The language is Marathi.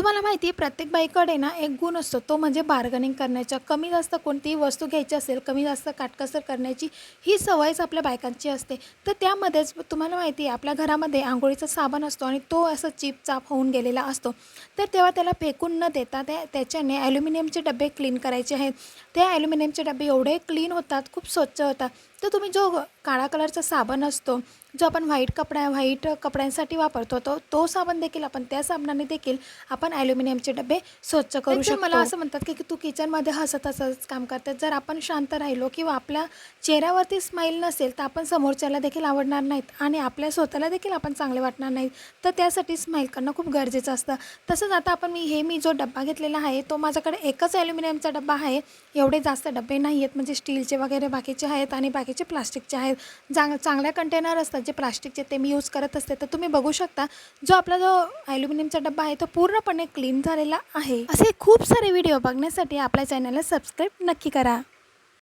तुम्हाला माहिती आहे प्रत्येक बाईकडे ना एक गुण असतो. तो म्हणजे बार्गनिंग करण्याचा. कमी जास्त कोणतीही वस्तू घ्यायची असेल कमी जास्त काटकसर करण्याची ही सवयच आपल्या बायकांची असते. तर त्यामध्येच तुम्हाला माहिती आहे आपल्या घरामध्ये आंघोळीचा साबण असतो आणि तो असं चिपचाप होऊन गेलेला असतो. तर तेव्हा त्याला फेकून न देता त्या त्याच्याने ॲल्युमिनियमचे डबे क्लीन करायचे आहेत. ते ॲल्युमिनियमचे डबे एवढे क्लीन होतात खूप स्वच्छ होतात. तर तुम्ही जो काळा कलरचा साबण असतो जो आपण व्हाईट कपड्या व्हाईट कपड्यांसाठी वापरतो तो तो साबण देखील आपण त्या साबणाने देखील आपण ॲल्युमिनियमचे डबे स्वच्छ करू शकतो मला असं म्हणतात की तू किचनमध्ये हसत हसत काम करते जर आपण शांत राहिलो किंवा आपल्या चेहऱ्यावरती स्माईल नसेल तर आपण समोरच्याला देखील आवडणार नाहीत आणि आपल्या स्वतःला देखील आपण चांगले वाटणार नाहीत. तर त्यासाठी स्माईल करणं खूप गरजेचं असतं. तसंच आता आपण मी हे मी जो डब्बा घेतलेला आहे तो माझ्याकडे एकच ॲल्युमिनियमचा डब्बा आहे. एवढे जास्त डबे नाही आहेत म्हणजे स्टीलचे वगैरे बाकीचे आहेत आणि बाकीचे प्लास्टिकचे आहेत. चांग चांगल्या कंटेनर असतात. जे प्लास्टिकचे ते मी यूज करत असते तर तुम्ही बघू शकता जो आपला जो ॲल्युमिनियमचा डब्बा आहे तो पूर्णपणे क्लीन झालेला आहे. असे खूप सारे व्हिडिओ बघण्यासाठी आपल्या चॅनलला सबस्क्राईब नक्की करा.